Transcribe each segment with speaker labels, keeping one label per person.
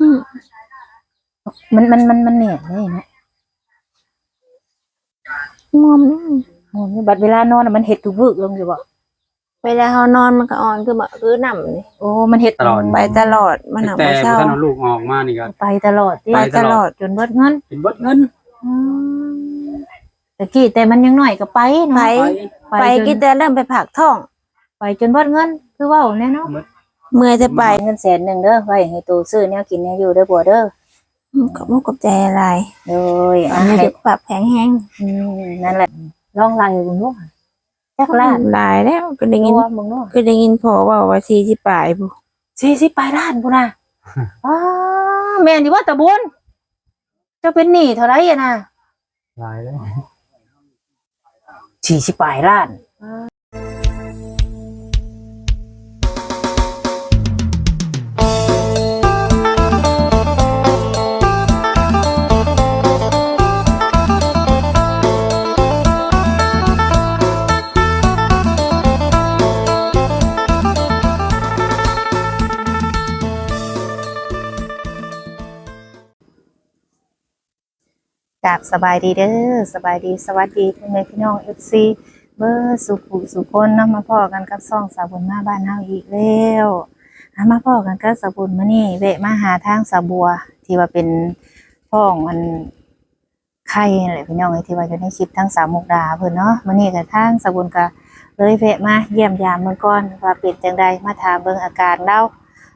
Speaker 1: อืม
Speaker 2: มันมันมันมันเนี่ยได้เนาะ
Speaker 1: งอม
Speaker 2: โอ้ยบัดเวลานอนน่ะมันเห็ดทุกวึกลงอยู่บ่
Speaker 1: เวลาเขานอนมันก็อ่อนคือแบบคือหนำนี่
Speaker 2: โอ้ มันเห็ด
Speaker 3: ตลอด
Speaker 1: ไปตลอดมันหนัก
Speaker 3: แต่
Speaker 1: มาเช้า
Speaker 3: ท่านเอาลูกออกมานี่ก็
Speaker 2: ไปตลอดติ
Speaker 1: ไป ตลอด
Speaker 2: จนเบิดเงิน
Speaker 3: เป็นเบิดเงิน
Speaker 2: อืมแต่กี้แต่มันยังน้อยก็ไป
Speaker 1: ไป
Speaker 2: เนาะ
Speaker 1: ไป
Speaker 2: จน
Speaker 1: กินแต่เริ่มไปผักท้อง
Speaker 2: ไปจนเบิดเงิน คือเว้าแน่เนาะ
Speaker 1: เมื่อยจะไป
Speaker 2: เงินแสนหนึงเด้อไว้ให้ตูซื้อแนวกินแนวอยู่เด้อบัวเด้อ
Speaker 1: กับมุกกับใจอะไร
Speaker 2: โดย
Speaker 1: อั
Speaker 2: อะ
Speaker 1: นนี้
Speaker 2: ให้
Speaker 1: จะปรับแข็งแห้ง
Speaker 2: อืมนั่นแหละลองไล่เบิ่งดูจักล้าน
Speaker 1: หลายแล้วก็ได้ยิน
Speaker 2: ตัวมึงดู
Speaker 1: ก็ได้ยินพอว่าว่าสี่สิบปลายบุ
Speaker 2: 40ปลายล้านพุ่นน่ะอ้าแม่นอยู่ว่าตะบุญเจะเป็นหนี้เท่าไหร่อะน่ะ
Speaker 3: หลายแล้ว
Speaker 2: 40ปลายล้าน กับสบายดีเด้อสบายดีสวัสดีพ่อแม่พี่น้องเอฟซีเบอร์สุขุสุคนเนาะมาพ่อกันกับซ่องสาวบุญมาบ้านเฮาอีกแล้วมาพ่อกันกับสาวบุญมื้อนี้แวะมาหาทางสาวบัว ที่ว่าเป็นพ้องอันไข่นั่นแหละพี่น้องเอ้ยที่ว่าอยู่ในคลิปทั้งสามมุกดาเพิ่อนเนาะมื้อนี้ก็ทางสาวบุญก็เลยแวะมาเยี่ยมยามเมื่อก่อนว่าเป็นจังใดมาถามเบิ่งอาการเล่า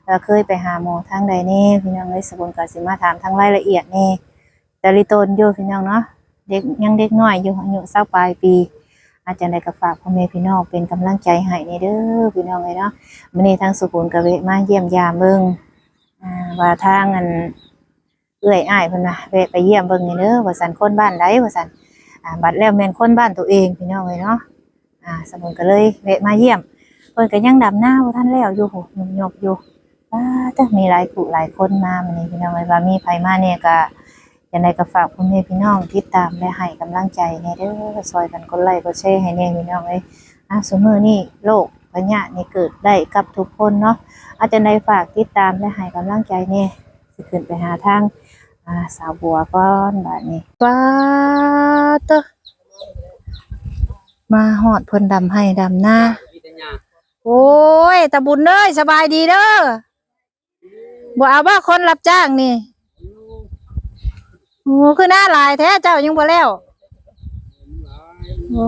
Speaker 2: แล้วเคยไปหาหมอทางใดแนี่พี่น้องเอ้ยสาวบุญก็สิมาถามทางรายละเอียดแนี่ แต่ลิโตนอยู่พี่น้องเนาะเด็กยังเด็กน้อยอยู่อายุเศร้าปลายปี อาจารย์ได้ก็ฝากพ่อแม่พี่น้องเป็นกำลังใจให้ในเด้อพี่น้องเลยเนาะมื้อนี้ทางสุขุนกะเวมาเยี่ยมยามเบิ่งว่าทางอันเอื้อยอ้ายเพิ่นว่าแวไปเยี่ยมเบิ่งนี่เด้อว่าสันคนบ้านใดว่าสันบัดแล้วแม่นคนบ้านตัวเองพี่น้องเลยเนาะอ่าสมุนก็เลยแวมาเยี่ยมเพิ่นก็ยังดำหน้าบ่ทันแล้วอยู่โหยบอยู่ว้าแต่มีหลายผู้หลายคนมามื้อนี้พี่น้องเลยว่ามีไผมาเนี่ยก็ ยังไงก็ฝากพ่อแม่พี่น้องติดตามและให้กำลังใจในเด้อซอยกันกดไลค์กดแชร์ให้แน่พี่น้องเอ้ยอะสมมือนี่โรคพยาธินี่เกิดได้กับทุกคนเนาะอาจจะในฝากติดตามและให้กำลังใจเนี่ยสิขึ้นไปหาทางอ่าสาวบัวก่อนแบัดนี้ป้าเตอมาหอดเพิ่นดำให้ดำหน้าโอ้ยตาบุญเด้ยสบายดีเด้อบ่เอาว่าคนรับจ้างนี่ โอ้คือหน้าหลายแท้เจ้ายังบ่แล้วโอ้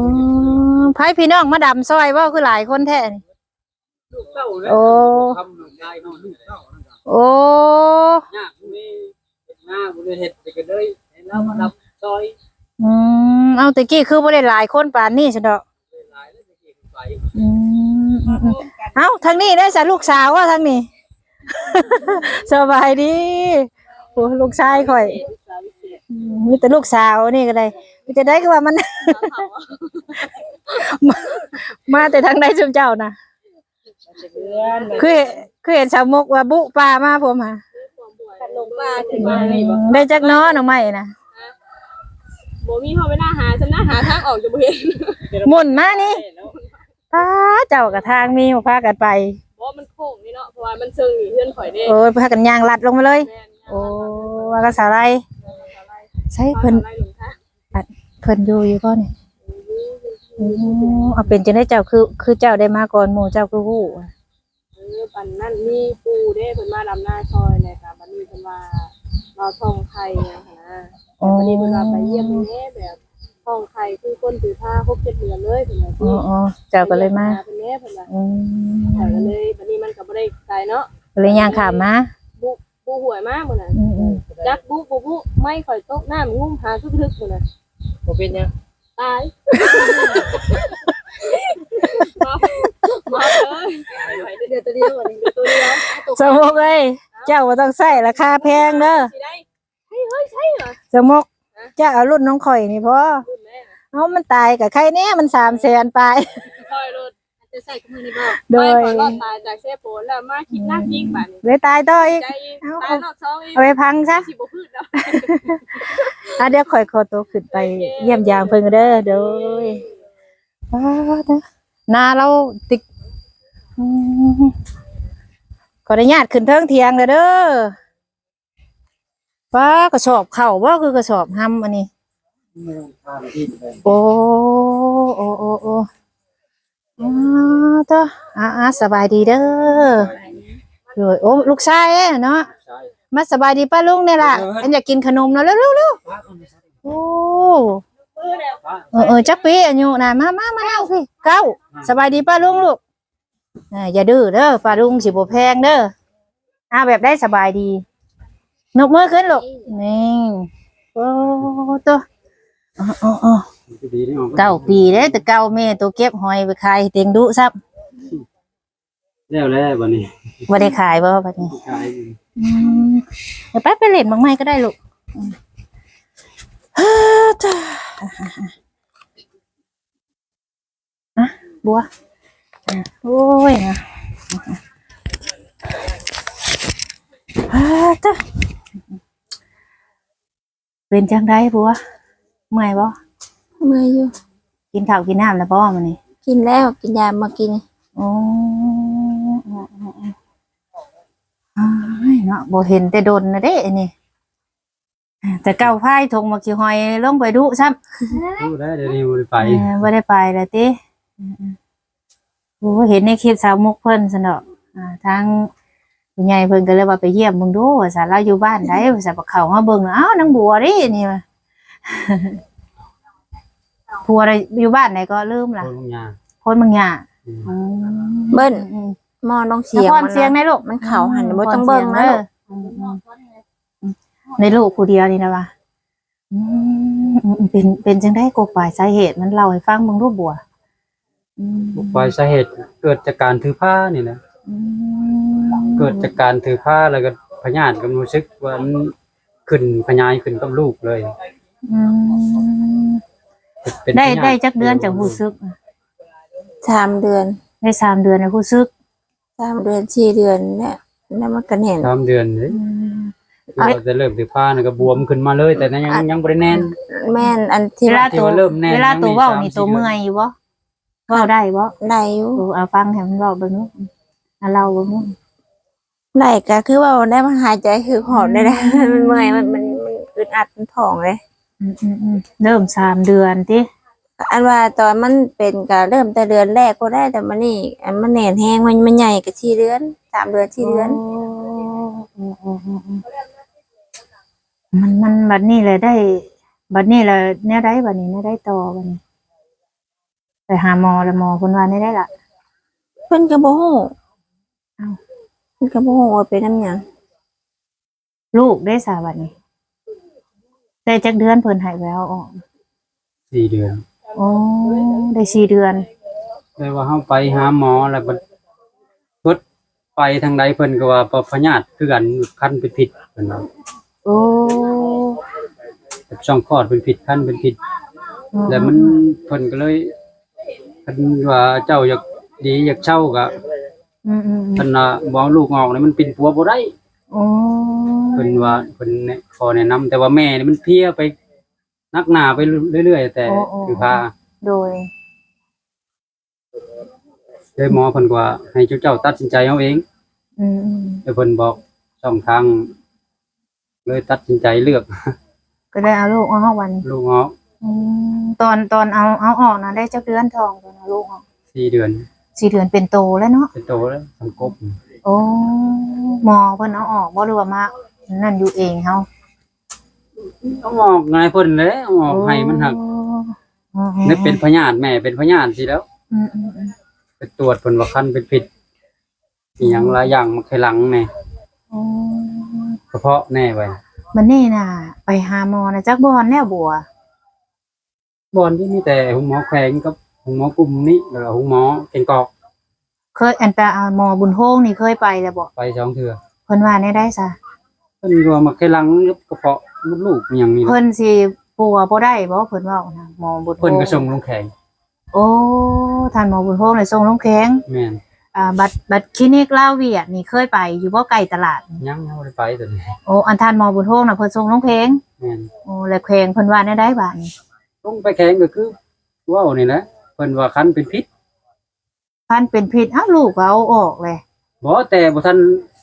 Speaker 2: ไผพี่น้องมาดำซอยว่าคือหลายคนแท้นี่
Speaker 3: ลูกเต้าเลย
Speaker 2: โอ้
Speaker 3: ทำลูกชายเนาะลูกเต้านั่นก็
Speaker 2: โอ้
Speaker 3: ยากมีเฮ็ดหน้าบ่ได้เฮ็ดไปก็เลยให้เรามารับซอย
Speaker 2: อืมเอาแต่กี้คือบ่ได้หลายคนปานนี้ซั่นดอก
Speaker 3: หลายแล้วจะเก็บไป
Speaker 2: อืมอืมอืมเอ้าทางนี้ได้ซะลูกสาวว่าทางนี้ สบายดีโอ้ลูกชายข่อยอื มมีแต่ลูกสาวนี่ก็ได้มีแต่ได้ก็ว่ามัน มามาแต่ทางใดซุมเจ้าน่ะคือคือเห็นสาวมกว่าบุปลามาผมค่ะ
Speaker 4: ลงปลาขึ้นมาเลยบ่
Speaker 2: ได้จักน้อหน่อไม้นะ
Speaker 4: บ่มีเฮาไปหน้าหาฉันหน้าหาทางออกจะบ่เห็น
Speaker 2: หมุนมานี่ป้าเจ้ากับทางมีมาพากันไป
Speaker 4: บ่มันโค้งนี่เนาะเพราะว่ามันเชิงอยู่เพื่อนข่อยเด้
Speaker 2: โอ้ยพากันย่างลัดลงมาเลย
Speaker 4: แม่น
Speaker 2: โอ้ว่ากันสาไร ใช่เพิ่น
Speaker 4: ไล่ลงทาง
Speaker 2: เพิ่นอยู่อยู่ก่อนนี่โอ้เอาเป็นจังได้เจ้าคือ คือเจ้าได้มาก่อนหมู่เจ้าคือฮู้
Speaker 4: เออปันนั่นมีปูเด้เพิ่นมาดำหน้าซอยเลยค่ะบัดนี้เพิ่นว่าเราท่องไข่นะนะ
Speaker 2: โอ้
Speaker 4: บัดนี้เพิ่นว่าไปเยี่ยมแม่แบบท่องไข่คือคนถือผ้าครบ7เดือนเลยเพิ่นว่า
Speaker 2: อ๋ออ๋อเจ้าก็เลยมา
Speaker 4: เพิ่นแม่เพิ่นว่า
Speaker 2: อืม
Speaker 4: แต่ก็เลยบัดนี้มันก็บ่ได้ไกลเนาะ
Speaker 2: ก็เลยย่างขามมา
Speaker 4: บุ บุหวยมากมื้อน่ะ
Speaker 2: อืมอืม
Speaker 4: จักบุบุบุไม่ข่อยตกน้ำงุ้มหาทึกๆมื้อน่ะ
Speaker 3: บ่เป็นหยัง
Speaker 4: ตายมามาเลยเดี๋ยวตัวเดียวเดี๋ยวตัวเดียว
Speaker 2: สมกเอ้ยเจ้าบ่ต้องใส่ราคาแพงเด้อ
Speaker 4: สิได้เฮ้ยเฮ้ยใช่เหรอ
Speaker 2: สมกเจ้าเอารุ่นน้องข่อยนี่พอ
Speaker 4: คุณแม่
Speaker 2: เอามันตายกับใครเนี่ยมันสามแสนไป
Speaker 4: คอยรถ จะใส่กับมือในบ่
Speaker 2: โดย
Speaker 4: ไม่ขอรอดตายจากเซโปนแล้วมาคิดนักยิงบัดนี้
Speaker 2: เลยตายต่ออีก
Speaker 4: ใจอีก
Speaker 2: เอา
Speaker 4: ตายรอบสองอีก
Speaker 2: เอาไปพังซะ
Speaker 4: สิบ่พืชแล้ว
Speaker 2: อะเดี๋ยวข่อยขอตัวขึ้นไปเยี่ยมยามเพิ่งเด้อเด้อป้าเด้อนาเราติกอืมขออนุญาตขึ้นเทิงเทียงเด้อเด้อป้ากระสอบเข่าบ่คือกระสอบห้ำอันนี้
Speaker 3: ไม่ต้องทานที่เลย
Speaker 2: โอ้โอ้โอ้โอ้ อ้าวเต้ออ่าอ่าสบายดีเด้อรวยโอ้ลูกชายเอ้เนาะ
Speaker 3: ใช่
Speaker 2: มาสบายดีป้าลุงเนี่ยล่ะอันอยากกินขนมเนาะเร็วเร็วเร็ว
Speaker 3: ป้าคนนี้
Speaker 2: โอ้
Speaker 3: ป้า
Speaker 2: เออเออจักปีอายุน่ะมามามานั่งสิเก้าสบายดีป้าลุงลูกอ่าอย่าดื้อเด้อป้าลุงสิบ่แพงเด้ออ่าแบบได้สบายดีนกมือขึ้นลูกนี่โอ้ตัวอ๋ออ๋ออ๋อ
Speaker 3: ดีนี่ออก
Speaker 2: เก้าปีเด้แต่เก้าแม่ตัวเก็บหอยไปขายเต็งดุซับ
Speaker 3: แล้วแล้ววันนี้
Speaker 2: บ่ได้ขายบ่บัดนี้
Speaker 3: ขาย
Speaker 2: อืมเดี๋ยวไปไปเล่นบางไม้ก็ได้ลูกอืมฮ่าจ้าอะบัวอะโอ้ยนะฮ่าจ้าเป็นจังไดบัวเมื่อยบ่
Speaker 1: เมื่อยอยู่
Speaker 2: กินข้าวกินน้ำแล้วบ่มื้อนี้
Speaker 1: กินแล้วกินยามากิน
Speaker 2: โอ้อ้ายเนาะบ่เห็นแต่ดนนะเด้อันนี่แต่เก้าพายทงมาขี้หอยลงไปดุซ้ำ
Speaker 3: รู้ได้เดี๋ยวนี้บ่ได้ไป
Speaker 2: เออบ่ได้ไปแล้วติอืมๆโอ้เห็นในคลิปสาวมุกเพิ่นซั่นดอกอ่าทางผู้ใหญ่เพิ่นก็เลยว่าไปเยี่ยมเบิ่งดูว่าซั่นเราอยู่บ้านได้ว่าซั่นบ่เข้ามาเบิ่งอ้าวนางบัวเดินี่ว่า ผัวเราอยู่บ้านไหนก็ลืม
Speaker 3: โค
Speaker 2: ล่ะ
Speaker 3: นลงยา
Speaker 2: คนบางอย่าง
Speaker 3: อืม
Speaker 2: อืม
Speaker 1: เบิ้ล
Speaker 2: อืม
Speaker 1: หมอต้อง
Speaker 2: เสี
Speaker 1: เสี
Speaker 2: ย
Speaker 1: ย
Speaker 2: ง
Speaker 1: ง
Speaker 2: มันเสียง
Speaker 1: นะ
Speaker 2: ในลูก
Speaker 1: มันเข่าหันบ่ต้องเบิ่งนะลูก
Speaker 2: ในลูกผู้เดียวนี่นะวะอืมอืมอืมเป็นเป็นจังได้กบปลายสาเหตุมันเล่าให้ฟังมึงรูปบัวอืม
Speaker 3: ปลายสาเหตุเกิดจากการถือผ้านี่นะ
Speaker 2: อืม
Speaker 3: เกิดจากการถือผ้าแล้วก็พยาธิก็รู้สึกว่ามันขึ้นพยายขึ้นกับลูกเลย
Speaker 2: อืม
Speaker 3: เป็น
Speaker 2: ได้
Speaker 3: พยาธิ
Speaker 2: ได้จักเดือนจากผู้ซึก
Speaker 1: สามเดือน
Speaker 2: ได้สามเดือนในผู้ซึก
Speaker 1: สามเดือนสี่เดือนเนี่ยแล้วมันก็เห็น
Speaker 3: สามเดือนเลย
Speaker 2: อืม
Speaker 3: เราจะเริ่มถือผ้านี่ก็บวมขึ้นมาเลย แต่นั้นยังยังบ่ได้แน่น
Speaker 1: แม่นอันที่
Speaker 2: เวลา
Speaker 1: ว่า
Speaker 3: ที่
Speaker 2: ตัว
Speaker 3: ว่าเริ่มแน่น
Speaker 2: เวลาตัว
Speaker 3: ยังมี
Speaker 2: เว้า
Speaker 3: สาม
Speaker 2: นี่
Speaker 3: สี่
Speaker 2: ตัว
Speaker 3: เดือน
Speaker 2: เมื่อยอยู่บ่เว้าได้บ่
Speaker 1: ได้อยู่
Speaker 2: เออเอาฟังให้มันเว้าเบิ่งเนาะอะเล่าเบิ่งเนาะ
Speaker 1: ได้ก็คือว่าได้มาหายใจคือหอบได้แล้วมันเมื่อยมันมันมันอึดอัดมันท้องเลย
Speaker 2: อืมอืมอืมเริ่มสามเดือนติ
Speaker 1: อันว่าตอนมันเป็นก็เริ่มแต่เดือนแรกก็ได้แต่มันนี่อันมันแหนนแห้งมันมันใหญ่ก็สี่เดือนสามเดือนสี่เดือน
Speaker 2: โอ้โอ้โอ้โอ้มันมันบัดนี้เลยได้ บัดนี้เลยเนี่ยได้บัดนี้เนี่ยได้ต่อบัดนี้ไปหาหมอแล้วหมอเพิ่นว่าเนี่ยได้ละ
Speaker 1: เพิ่นก็บ่ฮู้
Speaker 2: อ้าว
Speaker 1: เพิ่นก็บ่ฮู้ว่าเป็นน้ำหยัง
Speaker 2: ลูกได้สาบัดนี้ ได้จักเดือนเพิ่นใหายแววออก
Speaker 3: สี่เดือน
Speaker 2: โอ้ได้สี่เดือน
Speaker 3: เลยว่าเฮาไปหาหมอแล้วบัดเพิ่นไปทางใดเพิ่นก็ว่าปพยาธิคือกันคันเป็นผิดเพิ่นว่า
Speaker 2: โอ้
Speaker 3: แบบช่องคลอดเป็นผิดคันเป็นผิด แล้วมันเพิ่นก็เลยเพิ่นว่าเจ้าอยากดีอยากเช่าก็
Speaker 2: อืมอืมอืม
Speaker 3: เพิ่นน่ะบ่เอาลูกออกนี่มันเป็นผัวบ่ได้
Speaker 2: โอ้
Speaker 3: เพิ่นว่าเพิ่นแนะขอแนะนำแต่ว่าแม่นี่มันเพลียไปนักหนาไปเรื่อยๆแต่คือพา
Speaker 2: โดย
Speaker 3: เลยหมอเพิ่นก็ว่าให้เจ้าเจ้าตัดสินใจเอาเอง
Speaker 2: อืมอืม
Speaker 3: แล้วเพิ่นบอกช่องทางเลยตัดสินใจเลือก
Speaker 2: ก็ได้เอาลูกเอาห้องวันนี้
Speaker 3: ลูกออก
Speaker 2: อืมตอนตอนเอาเอาออกนะได้จักเดือนทองตอนเอาลูกออก
Speaker 3: สี่เดือน
Speaker 2: สี่เดือนเป็นโตแล้วเนาะ
Speaker 3: เป็นโตแล้วสังกบ
Speaker 2: โอ้หมอเพิ่นเอาออกบ่หรือว่ามา นั่นอยู่เองเฮา
Speaker 3: เอาออกง่ายเพิ่นเลยเอาออกให้มันหัก
Speaker 2: อ๋อ
Speaker 3: นี่เป็นพยาธิแม่เป็นพยาธิสิแล้ว
Speaker 2: อืมอืมอืม
Speaker 3: ไปตรวจเพิ่นว่าคันเป็นผิดอีหยังหลายอย่างมาไขหลังแน่
Speaker 2: อ๋อก
Speaker 3: ระเพาะแน่ไว้
Speaker 2: มันนี่น่ะ ไปหาหมอนะจักบอนแน่บัว
Speaker 3: บอนที่มีแต่หุงหมอแขวงกับหุงหมอกลุ่มนี้แล้วก็หุงหมอเก่งกอก
Speaker 2: เคยอันไปเอาหมอบุญโฮงนี่เคยไปแล้วบ่
Speaker 3: ไปสองเทื่อ
Speaker 2: เพิ่นว่าแน่ได้ซะ
Speaker 3: เพิ่นก็ว่ามาไขหลังกับกระเพาะมดลูกอหย่างนี้แหละ
Speaker 2: เพิ่นสิปัวบ่ได้บ่เพิ่นเว้านะหมอบุญโฮ
Speaker 3: เพิ่น
Speaker 2: ง
Speaker 3: ก็ส่งลงแขง
Speaker 2: โอ้ท่านหมอบุญโฮงเลยส่งลงแข็ง
Speaker 3: แม่น
Speaker 2: อ่าบัตรบัตรคลินิกลาวเวียดนี่เคยไป อยู่บ่ไกลตลาด
Speaker 3: ยังบ่ได้ไปตัวนี้
Speaker 2: โอ้อันท่านหมอบุญโฮงน่ะเพิ่นส่งลงแข็ง
Speaker 3: แม่น
Speaker 2: โอ้แล้วแข็งเพิ่นว่าแน่ได้บาดนี้
Speaker 3: ลงไปแขงก็คือเว้านี่แหละเพิ่นว่าคันเป็นพิษ
Speaker 2: พันเป็นพิษอ้าวลูกก็เอาออกเลย
Speaker 3: บ่แต่บ่ทัน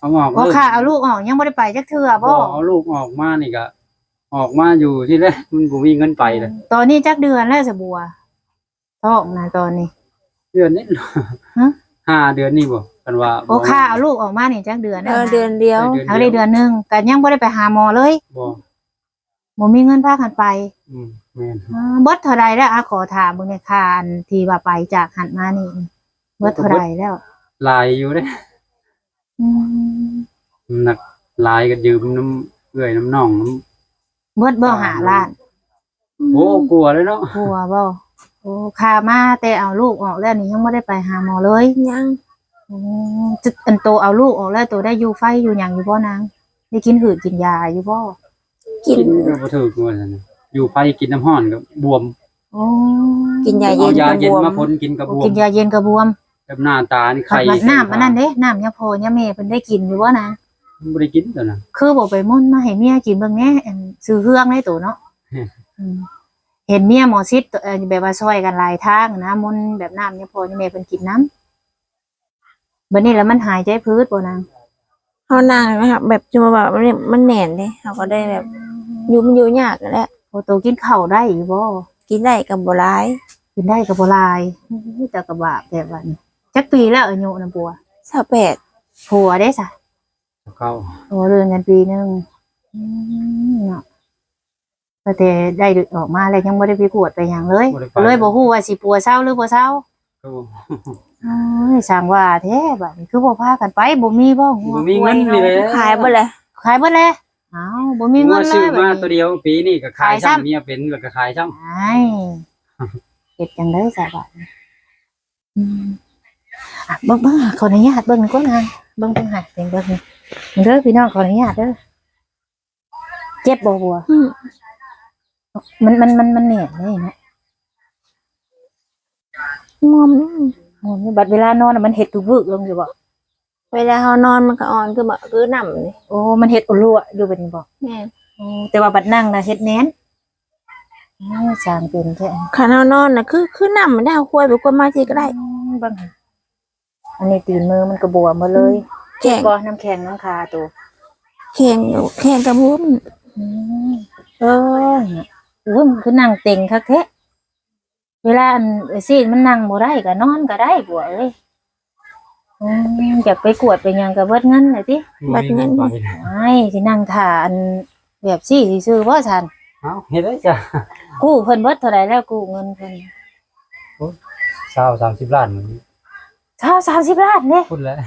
Speaker 3: เอาเอาออก
Speaker 2: บ่
Speaker 3: เลย
Speaker 2: ค่ะเอาลูกออกยังบ่ได้ไปจักเทื่อ
Speaker 3: บ่
Speaker 2: บ่
Speaker 3: เอาลูกออกมานี่ก็ออกมาอยู่ที่แรกมันบ่มีเงินไปเลย
Speaker 2: ตอนนี้จักเดือนแล้วสบัวท้องนะตอนนี้
Speaker 3: เดือนนี้
Speaker 2: ฮะ
Speaker 3: ห้าเดือนนี่บ่กันว่า
Speaker 2: โอ้ค่ะเอาลูกออกมานี่จักเดือน
Speaker 1: เอ
Speaker 2: แล้ว
Speaker 1: อ
Speaker 2: นะ
Speaker 1: เดือนเดียว
Speaker 2: เอาได้เดือนหนึงก็ยังบ่ได้ไปหาหมอเลย
Speaker 3: บ่
Speaker 2: บ่มีเงินพากันไป
Speaker 3: อืมแม่น
Speaker 2: อ่าเบิดเท่าใดแล้วอะขอถามเบิ่งในอยค่าอันที่ว่าไปจากหันมานี่เบิดเท่าใดแล้ว
Speaker 3: หลายอยู่เด้
Speaker 2: อืม
Speaker 3: หนักหลายก็ยืมน้ำเอื้อยน้ำน่องน้ำ
Speaker 2: เบิดบ่หาล้าน
Speaker 3: โอ้กลัวเลยเนาะ
Speaker 2: กลัวบ่โอ้ค่ามาแต่เอาลูกออกแล้วนี่ยังบ่ได้ไปหาหมอเลย
Speaker 1: ยัง
Speaker 2: โอ้จุดอันโตเอาลูกออกแล้วโตได้อยู่ไฟอยู่หยังอยู่บ่นางได้กินหืดกินยาอยู่บ่
Speaker 1: กิน
Speaker 3: กินก็บ่ถูกว่าซั่นน่ะอยู่ไผกินน้ำห้อนก็บวม
Speaker 2: โอ้
Speaker 1: กินยา
Speaker 3: เอา
Speaker 1: เย็น
Speaker 3: ยา
Speaker 1: กั
Speaker 3: เย็น
Speaker 1: บวม
Speaker 3: มาพ่นกินก็บวม
Speaker 2: กินยาเย็นกระบวม
Speaker 3: แบบหน้าตานี่
Speaker 2: ขั
Speaker 3: ไข่
Speaker 2: บน้ำอันนั้นเด้น้ำยาพอยาแม่เพิ่นได้กินอยู่บ่นาง
Speaker 3: บ่ได้กินตัวน่ะ
Speaker 2: คือบ่ไปม่นมาให้เมียกินเบิ่งแหน่อันซื้อเครื่องได้โตเนาะ
Speaker 3: อืม
Speaker 2: อืมเห็นเมียหมอซิดเอ่อแบบว่าช่วยกันหลายทางนะมนต์แบบน้ำยาพอยาแม่เพิ่นกินน้ำบัดนี้แล้วมันหายใจพืชบ่นาง
Speaker 1: เขานางนะครับแบบจะมาแบบมันเนี่ยมันแหน่นเลยเขาก็ได้แบบอยู่มันอยู่ยากนั่นแหละ
Speaker 2: โอโตกินข้าวได้อยู่บ่
Speaker 1: กินได้กับบัวร้าย
Speaker 2: กินได้ก็บ่หลายอื้อแต่ก็บาปแต่ว่านี่จักปีแล้วอายุนะบัว
Speaker 1: สาวแปด
Speaker 2: ผัวได้ซะ
Speaker 3: เก้า
Speaker 2: โอ้เรือนกันปีหนึงอืมเนาะก็แต่ได้ออกมาแล้วยังบ่ได้ไปกวดไปหยังเลย
Speaker 3: บ่ได้ไป
Speaker 2: เลยบ่ฮู้ว่าสิปัวเศร้าหรือบ่เศร้า
Speaker 3: ก็
Speaker 2: โอ้ยสร้างว่าแท้บัดนี้คือบ่พากันไปบ่มีบ่หัว
Speaker 3: บ่มีเงินนี่แหละ
Speaker 1: ขายหมดเลย
Speaker 2: ขายเบิดแล้วอ้าวบ่มีเงินเล
Speaker 3: ซื้อย
Speaker 2: บัด
Speaker 3: มา
Speaker 2: นี้
Speaker 3: ตัวเดียวปีนี้ก็ขาย
Speaker 2: ขายซ้ำ
Speaker 3: ซ้ำเมียเป็นแล้วก็ขายซ้ำ
Speaker 2: ไอ้เฮ็ดจังได๋ซะบัดนี้อืมอะเบิ่งเบิ่งขออนุญาตเบิ่งก่อนนะเบิ่งเบิ่งหาเบิ่งเบิ่ง เด้อพี่น้องขออนุญาตเด้อเจ็บบ่บัว
Speaker 1: อืม
Speaker 2: มันมันมันมันเหนื่อยเลยเนาะ
Speaker 1: งอม
Speaker 2: โอ้ยบัดเวลานอนน่ะมันเห็ดตุบึกลงอยู่บ่
Speaker 1: เวลาเขานอนมันก็อ่อนคือแบบคือหนำเลย
Speaker 2: โอ้มันเห็ดอุลัวอยู่แบบนี้บ่
Speaker 1: แม่
Speaker 2: โอ้แต่ว่าบัดนั่งน่ะเห็ดแหนนโอ้สร้างเป็นแท้
Speaker 1: ขันเขานอนนะคือคือหนำมันได้เอาคุยไปคุยมาทีก็ได้
Speaker 2: อืมเบังหั่นอันนี้ตีนมือมันก็บวมหมาเลย
Speaker 1: แข็ง
Speaker 2: บ่น้ำแข็งน้ำคาตัว
Speaker 1: แข็งแข็งกระพุ้ม
Speaker 2: อืมเออเนี่ยโอ้ยมันคือนั่งเต็งคักแท้เวลาอันไอ้ซีมันนั่งบ่ได้ก็นอนก็ได้บัวเอ้ยอืมอยากไปกวดไปหยังก็เบิดเงินเลยติ
Speaker 3: บ่มีเงินไป
Speaker 2: ไม่สินั่งถ่าอันแบบซี่ซื่อๆบ่ฉัน
Speaker 3: เอ้าเฮ็ดได้จ้ะ
Speaker 2: กู้เพิ่นเบิดเท่าใดแล้วกู้เงินเพิ่น
Speaker 3: 20 30ล้านเหมือน
Speaker 2: เท่า30ล้านเด้
Speaker 3: พูดแล้ว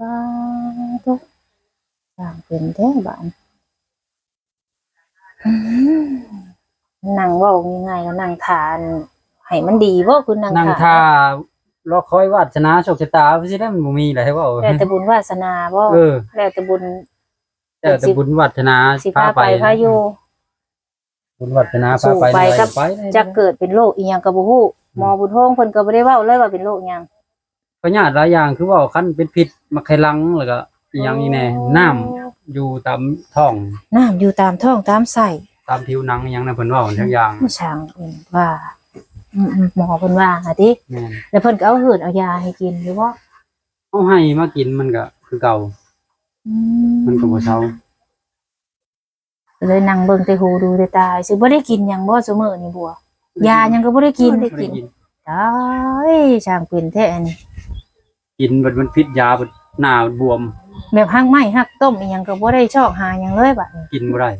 Speaker 2: ป้าทุกสร้างเป็นแท้บ้านอืมนั่งเว้าง่ายๆก็นั่งทานให้มันดีบ่คุณนั่ง
Speaker 3: นั่ง
Speaker 2: ทา
Speaker 3: ท่ารอคอยวาสนาโชคชะตาบ่สิได้มันบ่มีแหละให้เว้า
Speaker 2: แล้วแต่บุญวาสนาบ่
Speaker 3: เออ
Speaker 2: แล้วแต่บุญ
Speaker 3: แต่แต่บุญวัฒนา
Speaker 2: สิพาไปพาอยู่
Speaker 3: บุญวัฒนาพาไป
Speaker 2: สู่ไปกับ
Speaker 3: ไปได้
Speaker 2: จะเกิดเป็นโรคอีหยังก็บ่ฮู้หมอบุญโฮงเพิ่นก็บ่ได้เว้าเลยว่าเป็นโรคหยัง
Speaker 3: ก็ญาติหลายอย่างคือเว่าคันเป็นพิษมาไขลังแล้วก็อีหยังนี่แน่น้ำอยู่ตามท้อง
Speaker 2: น้ำอยู่ตามท้องตามไส้
Speaker 3: ตามผิวหนังอีหยังน่ะเพิ่นเว้าทั้งอย่าง
Speaker 2: ผู้ช่างเพิ่นว่าอืมๆหมอเพิ่นว่าหาติ
Speaker 3: แม่น
Speaker 2: แล้วเพิ่นก็เอาหืดเอายาให้กินหรือบ่
Speaker 3: เอาให้มากินมันก็คือเก่า
Speaker 2: อื
Speaker 3: มันก็บ่เซา
Speaker 2: เลยนั่งเบิ่งแต่หูดูแต่ตาสิบ่ได้กินหยังบ่ซุมื้อนี่บัวยาหยังก็บ่ได้กิน
Speaker 3: บ่ได้กิน
Speaker 2: ตายช่างเป็นแท้อันนี้
Speaker 3: กินเบิดมันพิษยาเบิดหน้าบวม
Speaker 2: แบบหักไม้หักต้มอีหยังก็บ่ได้ชอกหาหยังเลยบัดนี้
Speaker 3: กินบ่ได้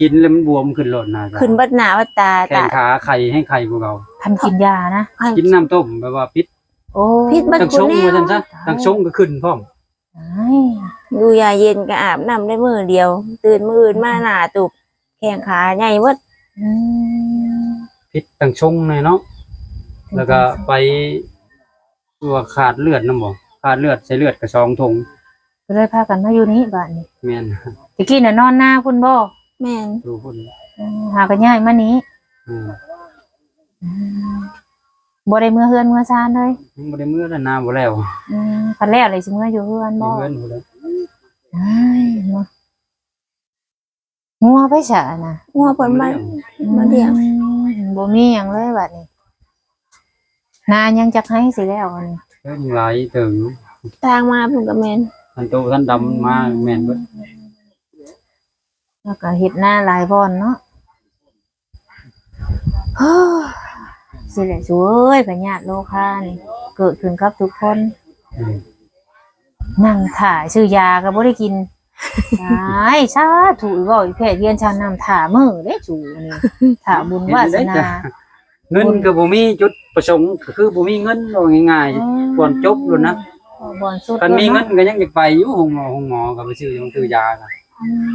Speaker 3: กินแล้วมันบวมขึ้นโลดหน้า
Speaker 1: ขึ้นบัดหนาบัดตา
Speaker 3: แขน
Speaker 1: ตา
Speaker 3: ขาไข่ให้ไข่กว่าเก่า
Speaker 2: คันกินยานะ
Speaker 3: กินน้ำต้มแบบว่าพิษ
Speaker 2: โอ้
Speaker 1: พิษบัด
Speaker 3: ทั้ง
Speaker 1: กู
Speaker 3: ชง
Speaker 1: แน
Speaker 3: ว่าซั่น
Speaker 1: ว
Speaker 3: ซะทั้งชงก็ขึ้นพร้อม
Speaker 2: ตาย
Speaker 1: อยู่ยาเย็นก็อาบน้ำได้มือเดียว ตื่นมืออื่นมาหนาตุบแข้งขาใหญ่เวัด
Speaker 2: อืม
Speaker 3: พิษทั้งชงเลยเนาะ แล้วก็ไป ตัวขาดเลือดน้ำบ่ขาดเลือดใส่เลือดกระซองทง
Speaker 2: ก็เลยพากันมาอยู่นี่บัดนี้
Speaker 3: แม่น
Speaker 2: ตะกี้น่ะนอนหน้าพุ่นบ่
Speaker 1: แม่น
Speaker 3: ดูพุ่น
Speaker 2: อืมหากันย้ายมานี้
Speaker 3: อืม
Speaker 2: บ่ได้เมื่อเฮือนเมื่อซานเลย
Speaker 3: ยังบ่ได้มื้อแล้วนาบ่แล้ว
Speaker 2: อืมคันแล้วเลยสิเมื่ออยู่เฮือน
Speaker 3: มี
Speaker 2: บ่
Speaker 3: เงินบ่แล้ว
Speaker 2: อ้ายเนาะงัวไปซะน่ะ
Speaker 1: งัวเพิ่นมามาเลี้ยง
Speaker 2: อืมบ่มีหยังเลยบัดนี้ นายังจักให้สิแล้วอันนี้
Speaker 3: เพิ่นหลายเติงอยู่
Speaker 1: ทางมาเพิ่นก็แม่น
Speaker 3: ท่านโตท่านดำมาแม่นเบิด
Speaker 2: แล้วก็เฮ็ดหน้าหลายบอนเนาะเฮ้อสิแหละสวยพญาติโลคานี่เกิดขึ้นกับทุกคน
Speaker 3: อืม
Speaker 2: นั่งถ่ายซื้อยาก็บ่ได้กินตายชาถูกบ่อีแพทย์เรียนชาวนำถ่ามือเด้จูนี่ถ่าบุญวาสนา
Speaker 3: เงินก็บ่มีจุดประสงค์ก็คือบ่มีเงินว่าง่ายๆก่อนจบเลยนะ
Speaker 2: บ่อนสุด
Speaker 3: คันมีเงินก็ยังอยากไปอยู่ห้องหมอห้องหมอก็ไปซื้อยังซื้อยาก็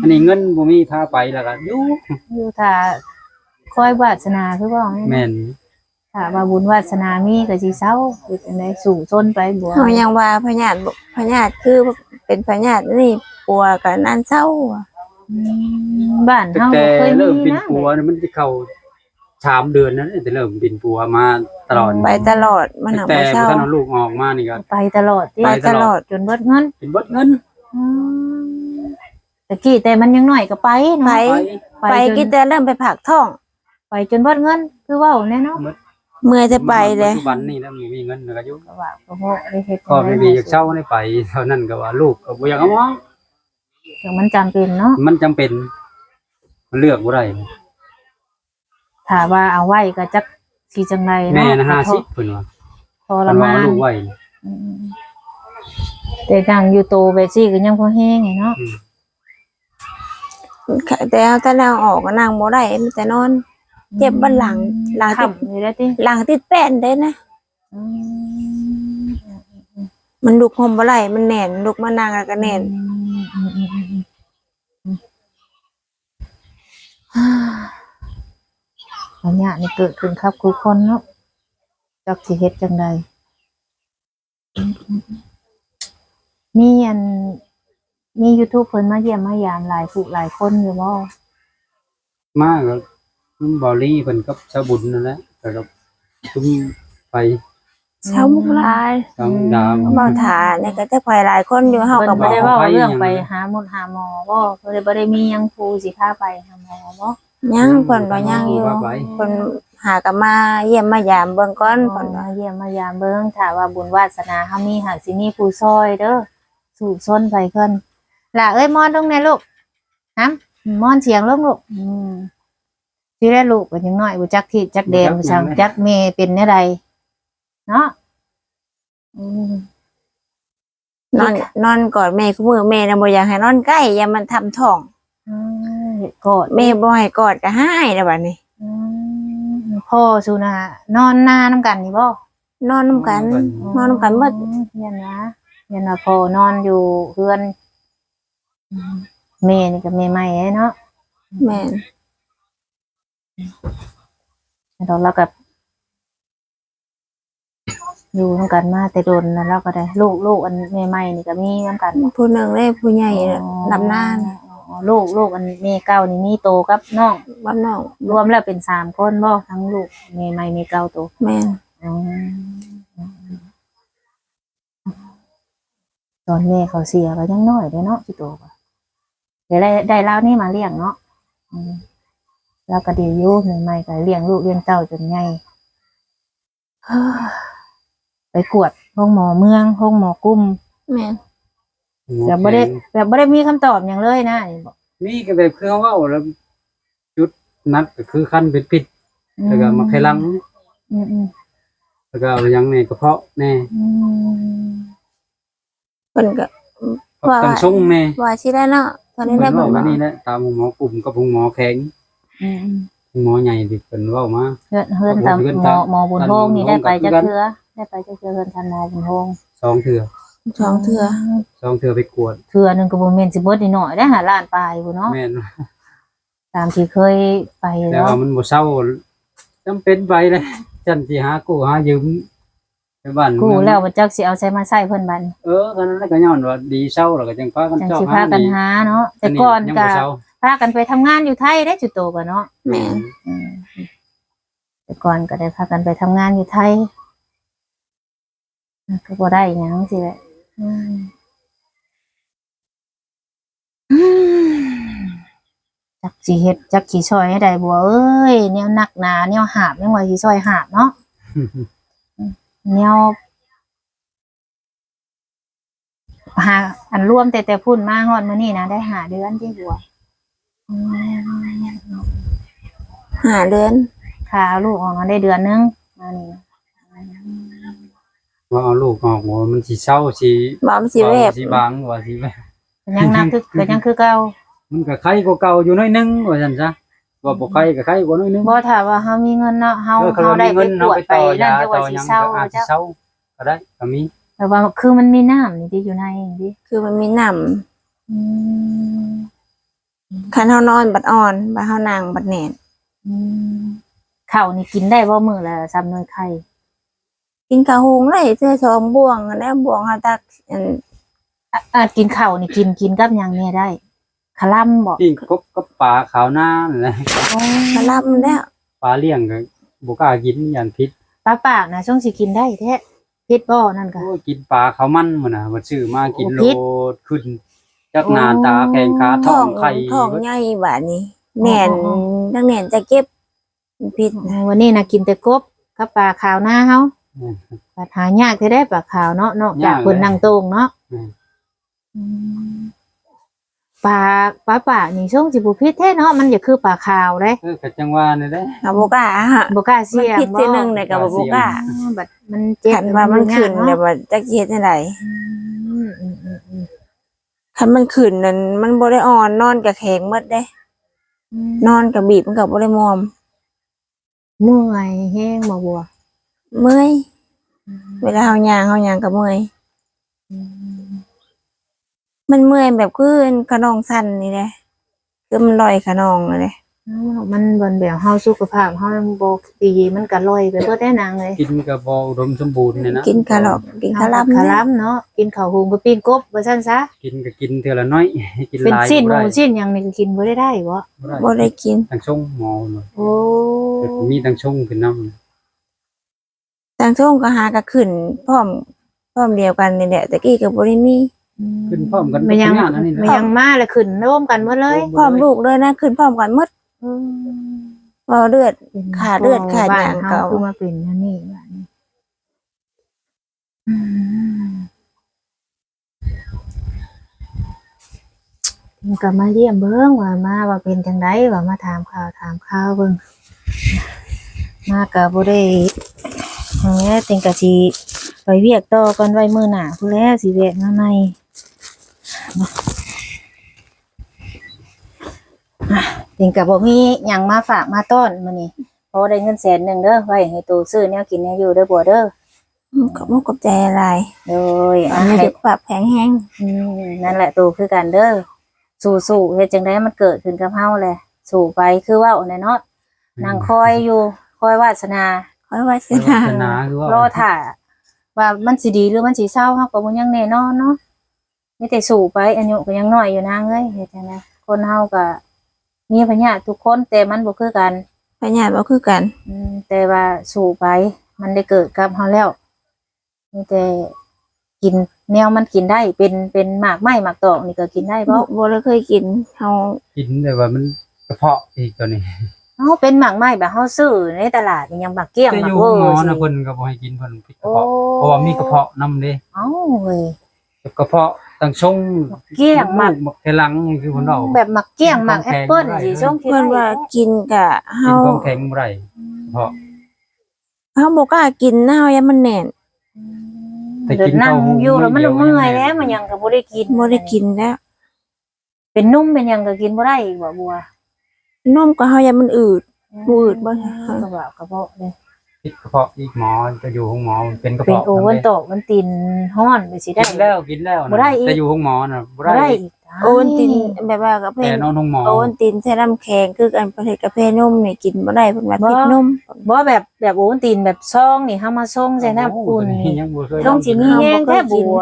Speaker 3: อันนี้เงินบ่มีถ้าไปแล้วก็อยู่
Speaker 2: อยู่ถ่าคอยวาสนาคือว่าไง
Speaker 3: แม่น
Speaker 2: ถ้าว่าบุญวาสนามีก็สิเซาคือจังไดสู่ซนไปบ่
Speaker 1: เขายังว่าพญาติบ่พญาติคือเป็นพญาตินี่ปัวกับนั่นเศร้าอะ
Speaker 2: อืมบ้าน
Speaker 3: ตั้ง
Speaker 2: เฮา
Speaker 3: แต่
Speaker 2: บ่เคย
Speaker 3: เริ่ม
Speaker 2: มี
Speaker 3: บิน
Speaker 2: นะ
Speaker 3: ปัวเนี่ยมันจะเข้า สามเดือนนั้นแต่เริ่มบินปัวมาตลอด
Speaker 1: ไปตลอดมันหนัง
Speaker 3: แต่
Speaker 1: บ่เศร้า
Speaker 3: ท่านเอาลูกออกมานี่ก็
Speaker 2: ไปตลอดติ
Speaker 1: ไปตลอด
Speaker 2: จนเบิดเงิน
Speaker 3: เป็นเบิดเงิน
Speaker 2: อืมตะกี้แต่มันยังน้อยก็ไป
Speaker 1: ไป
Speaker 2: เนาะ
Speaker 1: ไป
Speaker 2: จน
Speaker 1: กินแต่เริ่มไปผักท้อง
Speaker 2: ไปจนเบิดเงิน คือเว้าแน่เนาะ
Speaker 1: เมื่อจะไปเลย
Speaker 3: ปัจจุบันนี่แล้วมีเงินแล้วก็อยู่
Speaker 2: ก็ว่าก็โหได้เฮ็ด
Speaker 3: ก็ไม่มีอยากเช่าได้ไปเท่านั้นก็ว่าลูกก็บ่อยากเอามา
Speaker 2: จังมันจำเป็นเนาะ
Speaker 3: มันจำเป็นมันเลือกบ่ได้
Speaker 2: ถ้าว่าเอาไว้ก็จักสิจังได
Speaker 3: แม่
Speaker 2: เนาะ
Speaker 3: นะ50เพิ่นว่า
Speaker 2: ทร
Speaker 3: เพิ่นว่า
Speaker 2: มา
Speaker 3: เอา
Speaker 2: น
Speaker 3: ลูกไว้
Speaker 2: อืมแต่ดังอยู่โตแบบซี่ก็ยังพอแห้งไงเนาะ
Speaker 1: แต่เอาแต่แล้วออกก็นั่งบ่ได้มีแต่นอน เจ็บบันหลังหลังติด
Speaker 2: ขำอยู่ได้วติ
Speaker 1: หลังติดแป้นได้นะ
Speaker 2: อืม
Speaker 1: มันลุกห่มบ่ไหลมันแน่นลุกมานั่งแล้วก็แน่น
Speaker 2: อืมอืมอืมอืมอืม อันเนี้ยนี่เกิดขึ้นครับครูคนเนาะจักสิเฮ็ดจังใดมีอันมี YouTube เพิ่นมาเยี่ยมมายามหลายผู้หลายคนอยู่บ่
Speaker 3: มาก็นุ่มบอลี่เพิ่นกับชาวบุญนั่นแหละแต่ก็ตุ้มไป
Speaker 1: เช้ามุกลาย
Speaker 3: สองดาว
Speaker 1: เบาถาเนี่ยก็จะพายหลายคนอยู่เฮา
Speaker 2: เพิ่
Speaker 1: ก็
Speaker 2: น
Speaker 1: บ
Speaker 2: บ่
Speaker 1: อก
Speaker 2: ได้เว้า
Speaker 3: ไป
Speaker 2: เรื่อง
Speaker 3: ยัง
Speaker 2: ไปหาหมดหาหมอบ่เพิ่นบ่ได้มีหยังครูสิพาไปหาหมอบ่
Speaker 1: ยังเพิ่นก็ยังอยู่
Speaker 3: ว่าไป
Speaker 1: เพิ่นหากันมาเยี่ยมมายามเบิ่งก่อนเพิ่นว่า
Speaker 2: มาเยี่ยมมายามเบิ่งถ้าว่าบุญวาสนาเฮามีหากสิมีผู้ซอยเด้อสู่ซนไปเพิ่นล่ะเอ้ยมอนตรงไหนลูกน้ำมอนเสียงลงลูกอืมสิได้ลูกก็ยังน้อยบ่จักที่จักแดงบ่จักจักแม่เป็นแนวใดเนาะอืม
Speaker 1: นอนนอนกอดแม่คู่มือแม่น่ะบ่อยากให้นอนใกล้อย่ามันทำท้อง
Speaker 2: อืม กอด
Speaker 1: แม่บ่ให้กอดก็หายแล้วบัดนี้
Speaker 2: อืมพ่อสุนานอนหน้าน้ำกันนี่บ่
Speaker 1: นอนนํกัน นอนนำกันหมด
Speaker 2: ยันนะยันว่าพ่อนอนอยู่เพื่อนอืมแม่นี่ก็แม่ใหม่เนาะ
Speaker 1: แม่น
Speaker 2: เราเรากับอยู่น้ำกันมาแต่โดนแล้วเราก็ได้ ลูกลูกอันแม่ใหม่นี่ก็มีน้ำกัน
Speaker 1: ผู้หนึงเลยผู้ใหญ่ลำนาน
Speaker 2: อ๋อ ลูกลูกอันแม่เก่านี่มีโตกับน้อง
Speaker 1: บ้านนอก
Speaker 2: รวมแล้วเป็นสามคนบ่ทั้งลูกแม่ใหม่แม่เก่าโต
Speaker 1: แม่น
Speaker 2: อืมตอนแม่เขาเสียก็ยังน้อยเด้อเนาะพี่โตก็เดี๋ยวได้ได้เล่านี่มาเลี้ยงเนาะอืมแล้วก็ดีอยู่ใหม่ๆก็เลี้ยงลูกเลี้ยงเต้าจนใหญ่เฮ้อไปกวดห้องหมอเมืองห้องหมอกุ้ม
Speaker 1: แม่น
Speaker 2: แบบไม่ได้แบบไม่ได้มีคำตอบอย่างเลยนะนี่บอก
Speaker 3: มีก็แบบคือเขาเว้าแล้วจุดนัดก็คือคันเป็นพิษแล้วก็มาไขลัง
Speaker 2: อืมอืม
Speaker 3: แล้วก็เอายังในกระเพาะแน่
Speaker 2: อืม
Speaker 1: เพิ่นก็ว่า
Speaker 3: ตังชงแน่
Speaker 1: ว่าสิได้เนาะตอนนี้
Speaker 3: เพิ่
Speaker 1: ได้
Speaker 3: น
Speaker 1: บ่
Speaker 3: เว้ามา
Speaker 1: ว่า
Speaker 3: นี่แหละตามหมอกลุ่มกับหมอแข็ง
Speaker 2: อืมอืม
Speaker 3: หมอใหญ่ที่เพิ่นเว้ามา
Speaker 2: เฮือนเฮือนตาม
Speaker 3: เฮือน
Speaker 2: หม
Speaker 3: ตา
Speaker 2: อ
Speaker 3: ม
Speaker 2: หมอบุญโฮงนี่
Speaker 3: ตาม
Speaker 2: ได้ไป
Speaker 3: หมอบุญโฮง
Speaker 2: จะ
Speaker 3: กับ
Speaker 2: เทือได้ไปจะเทือเฮือนทันหมอบุญโฮง
Speaker 3: สองเทื่อ
Speaker 1: สองเทื่อ
Speaker 3: สองเทื่อไปกวด
Speaker 2: เทือหนึงก็บ่แม่นสิเบิดนิดหน่อยได้หาล้านปลายพุ่นเนาะ
Speaker 3: แม่น
Speaker 2: ตามที่เคยไป
Speaker 3: แต่
Speaker 2: เนาะ
Speaker 3: ว่ามันบ่เศร้าจำเป็นไปเลยจันสิหากู้หายืมไปบ้าน
Speaker 2: กู
Speaker 3: เมือง
Speaker 2: แล้วบ่จักสิเอาใช้มาใช้เพิ่นบัดนี้
Speaker 3: เออกันนั้นแหละก็ย้อนว่าดีเศร้าแล้วก็จังพากัน
Speaker 2: จัง
Speaker 3: เจ้า
Speaker 2: สิพากันหาเนาะแต่ก่อน
Speaker 3: ยัง
Speaker 2: ก็
Speaker 3: บ่เศร้า
Speaker 2: พากันไปทำงานอยู่ไทยได้จุดโตกันเนาะ
Speaker 1: แม่น
Speaker 2: อืมแต่ก่อนก็ได้พากันไปทำงานอยู่ไทยอะก็บ่ได้หยังสิแหละอืมอืม จักสิเฮ็ดจักสิช่วยให้ได้บัวเอ้ยแนวหนักหนาแนวหาบยังว่าสิช่วยหาบเนาะแนวหาอันร่วมแต่แต่พุ่นมาฮอดมื้อนี้นะได้หาเดือนที่หัวอืม
Speaker 1: หาเดือน
Speaker 2: ค่ะเอาลูกออกมาได้เดือนนึงมานี่
Speaker 3: ว่าเอาลูกออกว่ามันสิเศร้าสิ
Speaker 1: บ่มันสิแวบ
Speaker 3: สิบางว่าสิแวบ
Speaker 2: ก็ยังนับคือก็ยังคือเก่า
Speaker 3: มันก็ไข่กว่าเก่าอยู่หน้อยนึงว่าซั่นซะว่าบ่ไข่ก็ไข่กว่าน้อยนึง
Speaker 2: บ่ถ้าว่าเฮามีเงินเนาะเฮา
Speaker 3: เออ
Speaker 2: เฮา
Speaker 3: เขา
Speaker 2: ได้
Speaker 3: มี
Speaker 2: ไป
Speaker 3: เงิน
Speaker 2: ตร
Speaker 3: เนาะ
Speaker 2: วจ
Speaker 3: ไป
Speaker 2: ไป
Speaker 3: ต่อ
Speaker 2: นั่
Speaker 3: ยาน
Speaker 2: จัง
Speaker 3: ต่
Speaker 2: ว่า
Speaker 3: อ
Speaker 2: สิ
Speaker 3: หยัง
Speaker 2: เศร้า
Speaker 3: ก็อาจสิ
Speaker 2: จ้ะ
Speaker 3: เศร้าก็ได้ก็มี
Speaker 2: แต่ว่าคือมันมีน้ำนี่ที่อยู่ในนี่ดิ
Speaker 1: คือมันมีน้
Speaker 2: อืมำ
Speaker 1: คันเฮานอนบัดอ่อนบัดเฮานั่งบัดแหน่น
Speaker 2: อืมข้าวนี่กินได้บ่มื้อละซ้ำนวนไข่
Speaker 1: กินข้าวหุงได้เทื่อสองบ่วงแล้วบ่วงเฮาตักอัน
Speaker 2: อะอาจกินข้าวนี่กินกินกับหยังเนี่ยได้คลำบ่
Speaker 3: ปิ้งกบกับปลาขาวหน้านั่นแหละ
Speaker 1: คารับแล้ว
Speaker 3: ปลาเลี้ยงก็บ่กล้ากินยันพิษ
Speaker 2: ปลาปากนะช่วงสิกินได้แท้พิษบ่นั่นก็
Speaker 3: โอ้ยกินปลาขาวมันมื้อน่ะว่าซื้อมากิน
Speaker 2: โอ้
Speaker 3: โล
Speaker 2: พิษ
Speaker 3: ดขึ้นจักหน้าตาแข็งขาท้
Speaker 1: ท้
Speaker 3: อ
Speaker 1: องง
Speaker 3: ไข่
Speaker 1: ท้องใหญ่บัดนี้แหน่นทั้งแหน่นจะเก็บพิษนะ
Speaker 2: วันนี้นะกินแต่กบกับปลาขาวหน้าเฮา
Speaker 3: อืม
Speaker 2: ปลาหายากแท้ได้ปลาขาวเนาะนอกจาก
Speaker 3: ยากเลย
Speaker 2: เพิ่นนั่งโตรงเนาะ
Speaker 3: อืม
Speaker 2: อืมปลาปลาปากนี่ช่วงสิบ่พิษแท้เนาะมันจะคือปลาขาวเด้
Speaker 3: เออก็จังว่านี่แหละ
Speaker 1: เอาบ่กล้าฮะ
Speaker 2: บ่กล้าเสี่ยง
Speaker 1: มันพิษที่หนึงเนี่ยก็บ่บ่กล้า
Speaker 2: อ๋อบัดมันเจ็บ
Speaker 1: คันว่ามันขึ้น
Speaker 2: เนาะ
Speaker 1: เดี๋ยวว่าจักสิเฮ็ดจังได
Speaker 2: อืมอืมอืมอืม
Speaker 1: คันมันขึ้นนั่นมันบ่ได้อ่อนนอนก็แข็งหมดเด้
Speaker 2: อืม
Speaker 1: นอนก็บีบมันก็บ่ได้มอม
Speaker 2: เมื่อยแห้งบ่บัว
Speaker 1: เมื่อย เวลาเฮาย่างเฮาย่างก็เมื่อย
Speaker 2: อืม
Speaker 1: มันเมื่อยแบบคือขนองสั่นนี่แหละคือมันลอยขนองนั่นแหละ
Speaker 2: มันบนแบบเฮาสุขภาพเฮาบ่ดีมันก็ลอยไปเบิดได้นางเลย
Speaker 3: กินก็บ่อุดมสมบูรณ์เนี่ยนะ
Speaker 1: กินคาร์ลอกกินคารับ
Speaker 2: คา
Speaker 1: นะ
Speaker 2: รับเนาะกินข้าวหุงกับปิ้งกบว่าซั่นซะ
Speaker 3: กินก็กินเทื่อละน้อยกิน
Speaker 2: เป็น
Speaker 3: หลาย
Speaker 2: สิ้นห
Speaker 3: บ่
Speaker 2: มู
Speaker 3: ได้
Speaker 2: สิ้นหยังนี่ก็กินบ่ได้ได้บ่
Speaker 3: บ่ได้
Speaker 1: บ่ได้กิน
Speaker 3: ทั้งช่งหมอเนาะ
Speaker 2: โอ้
Speaker 3: มีทั้งช่งขึ้นน้ำ
Speaker 1: ทางช่วงก็หากะขึ้นพร้อมพร้อมเดียวกันนี่แหละแต่กี้ก็บ่ได้มี
Speaker 3: ขึ้นพร้อมกัน
Speaker 2: มันยัง
Speaker 3: ทุกอันนี้
Speaker 2: มัน
Speaker 3: นะ
Speaker 2: ยังมาแล้วขึ้นร่วมกันหมดเลย
Speaker 1: พร้อมลูกเลยนะขึ้นพร้อมกันหมด
Speaker 2: อืม
Speaker 1: บ่เลือด ขาเลือดขาดหยัง
Speaker 2: บ้น
Speaker 1: เก่า
Speaker 2: เฮคือมาเป็นอันนี้บ้านนี้อืมมันก็มาเยี่ยมเบิ่งว่ามาว่าเป็นจังไดว่ามาถามข่าวถามข่าวเบิ่งมาก็บ่ได้ เฮ้ยติงก็สิไปเวียกต่อก่อนไว้มื้อหน้าพุ่นแหล้วสิแวะมาใหม่เนาะอะติงก็บ่มีหยังมาฝากมาต้อนมื้อนี้เพราะว่าได้เงินแสนหนึ่งเด้อไว้ให้ตูซื้อแนวกินแนวอยู่เด้อบัวเด้อ
Speaker 1: อืมขอบคุณขอบใจอะไร
Speaker 2: โดย
Speaker 1: อั
Speaker 2: อ่าน
Speaker 1: นี้
Speaker 2: ให้
Speaker 1: สุขภาพแข็งแรง
Speaker 2: อืมนั่นแหละตูคือกันเด้อสู้ๆเฮ็ดจังได๋มันเกิดขึ้นกับเฮาแหละสู้ไปคือเว้าแน่เนาะนั่งคอยอยู่คอยวาสนา
Speaker 1: ขอให้ว่าสิ
Speaker 3: ศา
Speaker 1: นะ
Speaker 3: สนาคือว่าร
Speaker 2: อท่าว่ามันสิดีหรือมันสิเศร้าเฮาก็บ่ยังแน่นอนเนาะมีแต่สู้ไปอายุก็ยังน้อยอยู่นางเอ้ยเฮ็ดจังได๋คนเฮาก็มีพญาธิทุกคนแต่มันบ่คือกัน
Speaker 1: พญาติบ่คือกัน
Speaker 2: อืมแต่ว่าสู่ไป มันได้เกิดกับเขาแล้วมีแต่กินแนวมันกินได้เป็นเป็นหมากไม้หมากตอกนี่ก็กินได้
Speaker 1: บ่
Speaker 2: เพราะ
Speaker 1: บ่ได้เคยกินเฮา
Speaker 3: กินแต่ว่ามันกระเพาะอีกตัวนี้
Speaker 2: เขาเป็นหมากไม้แบบเขาซื้อในตลาดนี่ยังหมากเกี้ยง
Speaker 3: แต่
Speaker 2: หมา
Speaker 3: อกยู่
Speaker 2: เวอ
Speaker 3: หมอ
Speaker 2: ร์
Speaker 3: นะ
Speaker 2: สิ
Speaker 3: เพิ่นก็บ่ให้กินเพิ่นพิษกระ
Speaker 2: โอ้
Speaker 3: เพาะเพราะว่ามีกระเพาะนำเด้
Speaker 2: เอ้าเว้ย
Speaker 3: กระเพาะตั้งช่ง
Speaker 2: เกลี้ยงมาก
Speaker 3: หมักเทลังนี่คือเพิ่นเว้า
Speaker 2: แบบหมากเกี้ยงหมาก
Speaker 3: กิ
Speaker 2: แอนป
Speaker 3: ของแพง
Speaker 2: เปิ้ล
Speaker 3: ได้
Speaker 2: สิช่วงที่
Speaker 1: เพิ่นว่ากินกะเฮา
Speaker 3: กินของแข็งบ่ได้กระเพาะ
Speaker 1: เฮาบ่กล้ากินนะเฮายังมันแน่น
Speaker 3: แต่
Speaker 2: เดิ
Speaker 3: กิ
Speaker 2: น
Speaker 3: น
Speaker 2: นั่ง
Speaker 3: ข้าวหุง
Speaker 2: อยู่แล้วมัน
Speaker 3: เดียว
Speaker 2: เมื่อย
Speaker 3: ยังไง
Speaker 2: แล้วมันยังก็บ่ได้กิน
Speaker 1: บ่ได้กินแล้ว
Speaker 2: เป็นนุ่มเป็นหยังก็กินบ่ได้อีกบ่บัว น
Speaker 1: มก็เฮายังมันอืดอืดบ่
Speaker 2: กระเพาะกระเพาะเลย
Speaker 3: พิษกระเพาะอีกหมอจะอยู่ห้องหมอเป็นกระ
Speaker 2: เป็น
Speaker 3: เพาะ
Speaker 2: โอเวนโตะมันตินห้อนไปสิได้
Speaker 3: กินแล้วกินแล้วนะ
Speaker 2: บ่ได้อีก
Speaker 3: แต่อยู่ห้องหมอน่ะบ่
Speaker 2: บ่
Speaker 3: ได้
Speaker 2: ได้
Speaker 3: อีก
Speaker 2: อีก
Speaker 1: โอวัลตินแบบว่ากับเพ
Speaker 3: แต่
Speaker 1: น
Speaker 3: นอนห้องหมอ
Speaker 1: โอวัลตินใช้น้ำแข็งคือกันประเภทกาแฟนมนี่กินบ่ได้เพิ่นว่าพิษนม
Speaker 2: บ่แบบแบบโอวัลตินแบบซองนี่เฮามาส่งใส่น้ำอุ่น
Speaker 3: โอ้โห
Speaker 2: นี่
Speaker 3: ยังบ่เคย
Speaker 2: ต้องสิมีแห้งแท้บัว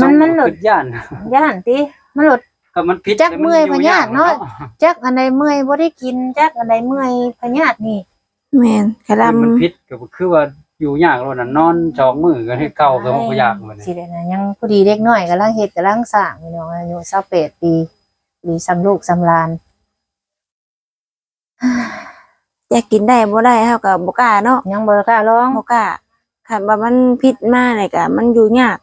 Speaker 2: มันมันหลุด
Speaker 3: คิย่าน
Speaker 2: ย่านติมันหลด
Speaker 3: ก็มันพิษ
Speaker 2: จักเมื่อยพญาธิเนาะจักอันใดเมื่อยบ่ได้กินจักอันใดเมื่อยพญาตินี่
Speaker 1: แม่นกะ
Speaker 3: คือ
Speaker 1: ลำ
Speaker 3: มันพิษก็คือว่าอยู่ยากแล้วน่ะนอนสองมื้อก็ให้เก่าก็บ่อยากมัน
Speaker 2: สิได้นะยังพอดีเด็กน้อยกำลังเฮ็ดกำลังสร้างพี่น้องอายุ28ปีหรือซ้ำลูกซ้ำหลาน
Speaker 1: จะกินได้บ่ได้เฮาก็บ่กล้าเนาะ
Speaker 2: ยังบ่กล้าลอง
Speaker 1: บ่กล้าคันว่ามันพิษมานี่ก็มันอยู่ยาก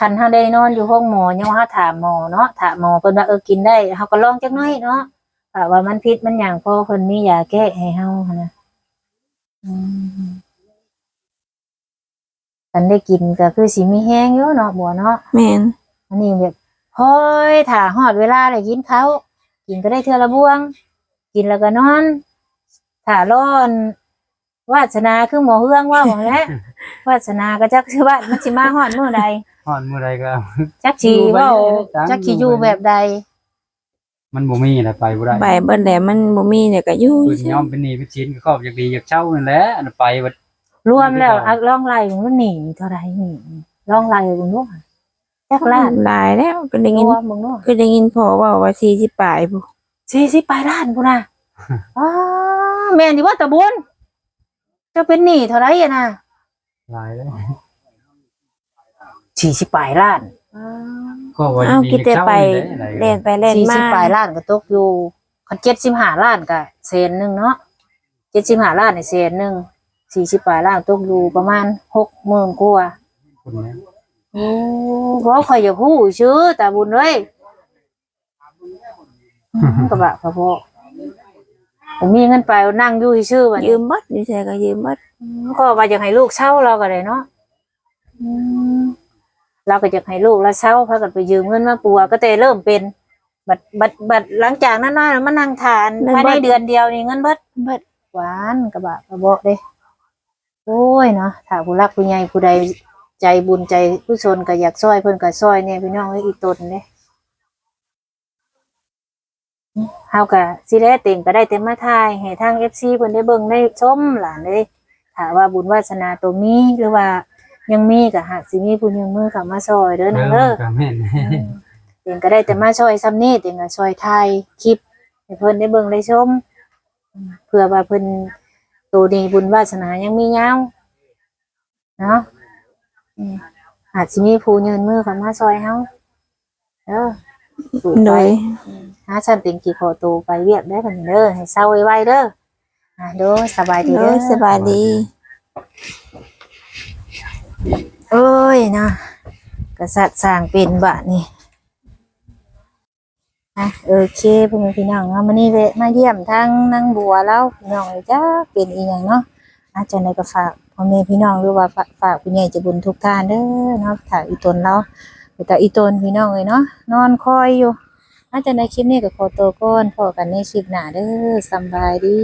Speaker 2: คันเฮาได้นอนอยู่ห้องหมอยังว่าเฮาถามหมอเนาะถามหมอเพิ่นว่าเออกินได้เฮาก็ลองจักหน่อยเนาะถ้าว่ามันพิษมันหยังพอเพิ่นมียาแก้ให้เฮาหั้นนะอืมคันได้กินก็คือสิมีแห้งอยู่เนาะบัวเนาะ
Speaker 1: แม่น
Speaker 2: อันนี้แบบพอยถ้าฮอดเวลาเลยกินเขาวกินก็ได้เทื่อละบวง กินแล้วก็นอนถ้าร้อน วาสนาคือหมอเฮืองว่าหมองแหล้ว วาสนาก็จักสิว่ามันสิมาฮอดมื้อใด
Speaker 3: ฮอดมื้อใดก็
Speaker 2: จักสิ
Speaker 3: อยู่ไป
Speaker 2: เว้า
Speaker 3: เรื่อยๆจ้ะ
Speaker 2: จักสิอยู่แบบใด
Speaker 3: มันบ่มีอะไรไปบ่ได้
Speaker 1: ไปเบิ่นแหละมันบ่มีเนี่ยก็อยู่
Speaker 3: เพิ่นยอมเป็นหนี้เป็นสินก็ครอบอยากดีอยากเช่านั่นแหละอันนั้นไปบัด
Speaker 2: รวมแล้ว
Speaker 3: ไม่ได้
Speaker 2: อะลองไล่ของมันหนีเท่าไหร่นี่ลองไล่ของนู้นจักล้าน
Speaker 1: หลายแล้วก็ได้
Speaker 2: ร
Speaker 1: ยิน
Speaker 2: วมมึงนู้น
Speaker 1: ก็ได้ยินพ่อเว่าว่า40ปลายพุ
Speaker 2: สี่สิบปลายล้านพุ่นน่ะอ้าแม่นดีว่าตะบุญเจะเป็นหนี้เท่าไหร่อะน่ะ
Speaker 3: หลายแล้ว
Speaker 2: สี่สิบปลายล้าน
Speaker 3: ก็ว่า
Speaker 1: เอ้า
Speaker 3: ดี
Speaker 1: คิดแต่
Speaker 3: อยาก
Speaker 1: ไป
Speaker 3: เช่านั่นแหละ
Speaker 1: เล่นไปเล่น
Speaker 2: สี่
Speaker 1: มา
Speaker 2: สิบปลายล้านก็ตกอยู่คันเจ็ดสิบห้าล้านก็เศษหนึ่งเนาะเจ็ดสิบห้าล้านในเศษหนึ่งสี่สิบปลายล้านตกอยู่ประมาณหกหมื่นกว่า
Speaker 3: คนนี้
Speaker 2: โอ้บ่ข่อยอย่าพูดชื่อตาบุญเอ้ยอืมกระบะกระเพาะผมมีเงินไปนั่งอยู่ชื่อๆบัด
Speaker 1: ยื
Speaker 2: นี้
Speaker 1: มเบิดนี่ใช่ก็ยืมเบิด
Speaker 2: ก็ว่าอยากให้ลูกเช่าเราก็ได้เนาะอืม เราก็อยากให้ลูกเราเช่าพากันไปยืมเงินมาปัวก็แต่เริ่มเป็น บัดบัดบัดหลังจากนั้นมามานั่งทานภายในเดือนเดียวนี่เงินเบิด
Speaker 1: เบิด
Speaker 2: หวานกระบะกระบอกเด้โอ้ยเนาะถ้าผู้รักผู้ใหญ่ผู้ใดใจบุญใจผู้ชนก็อยากซอยเพิ่นก็ซอยเนี่ยพี่น้องเอ้ยอีตนเด้เฮาก็สิได้เต็มก็ได้เต็มมาทายให้ทาง FC เพิ่นได้เบิ่งได้ชมหลานเด้ถ้าว่าบุญวาสนาตรงนี้หรือว่า ยังมีก็หากสิมีผู้ยืมมือเข้ามาซอยเด้อ
Speaker 3: เอ
Speaker 2: นะ
Speaker 3: อ
Speaker 2: เด้อ
Speaker 3: ก็แม่น
Speaker 2: เต็งก็ได้แต่มาช่วยซ้ำนี่เต็งก็ช่วยถ่ายคลิปให้เพิ่นได้เบิ่งได้ชมอืมเพื่อว่าเพิ่นตัวนี้บุญวาสนายังมียาวเนาะอืมอาจสิมีผู้ยืนมือเข้ามาช่วยเฮาเด้อสู้
Speaker 1: โด
Speaker 2: ไป
Speaker 1: ย
Speaker 2: หาฉันเต็งกี่ขอตัวไปเรียกได้กันเด้อให้เศร้าไวๆเด้ออะเด้อสบายดี
Speaker 1: โด
Speaker 2: เด้อย
Speaker 1: สบายดี
Speaker 2: เอ้ยนะกษัตริย์สร้างเป็นบะนี่อะโอเคพ่อแม่พี่น้องเนานี้เวะมาเยี่ยมทางนางบัวแล้วพี่น้องจ้าเป็นอีหยังเนาะอาจารย์ได้ก็ฝากพ่อแม่พี่น้องหรือว่าฝากฝากผู้ใหญ่จะบุญทุกท่านเด้อเนาะถ้าอีตนเราแต่อีตนพี่น้องเอ้ยเนาะนอนคอยอยู่อาจารย์ในคลิปนี้ก็ขอตัวก่อนพอกันในคลิปหน้าเด้อสบายดี